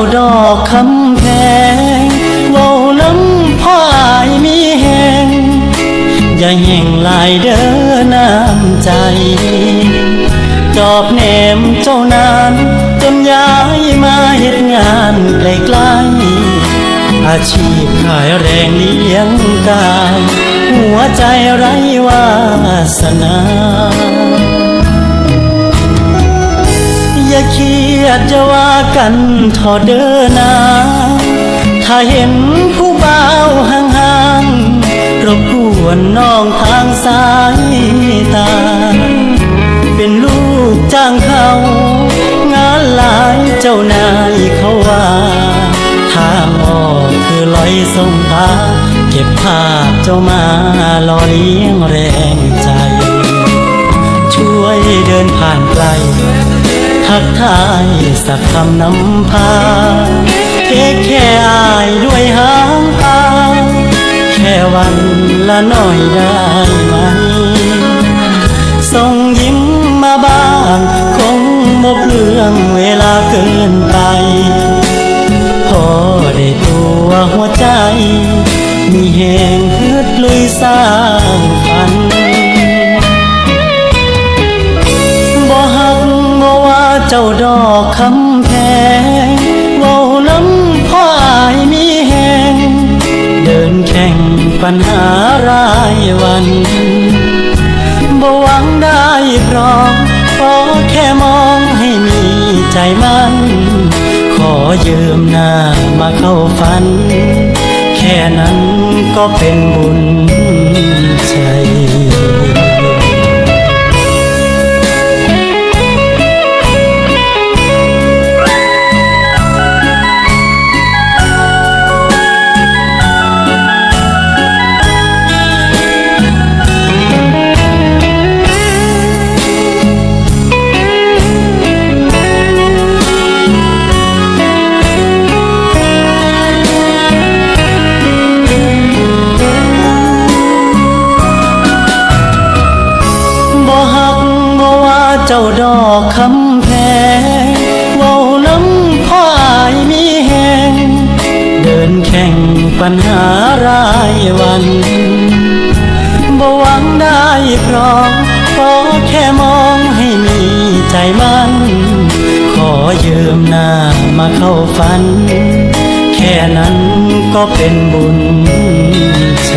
เจ้าดอกคำแพงเว้าน้ำพ่ายมีแหงอย่าแห่งลายเด้อน้ำใจ จอบแหนมเจ้านานจนย้ายมาเฮ็ดงานไกลๆอาชีพขายแรงเลี้ยงกายหัวใจไร้วาสนาอย่าเครียดจะว่า กันทอเด้อนา ถ้าเห็นผู้บ่าวห่างๆรบกวนน้องทางสายตา เป็นลูกจ้างเขา งานหลายเจ้านายเขาว่าทางออกคือลอยส่งตาเก็บภาพเจ้ามาล่อเลี้ยงแรงใจ ช่วยเดินผ่านไกล ทักทายสักคำนำพาเทคแค่อายด้วยหางตาแค่วันละหน่อยได้ไหมส่งยิ้มมาบ้างคงบกเรื่องเวลาเกินไป พอได้ตัวหัวใจมีแหง เจ้าดอกคำแพงเว้าน้ำพ่ออายมีแหงเดินแข่งปัญหารายวันบ่หวังได้พร้อมขอแค่มองให้มีใจมัน ขอยืมหน้ามาเข้าฝัน แค่นั้นก็เป็นบุญ เจ้าดอกคำแพงเว้าน้ำพ่ออายมีแหงเดินแข่งปัญหารายวันบ่หวังได้พร้อมขอแค่มองให้มีใจมัน ขอยืมหน้ามาเข้าฝัน แค่นั้นก็เป็นบุญใจ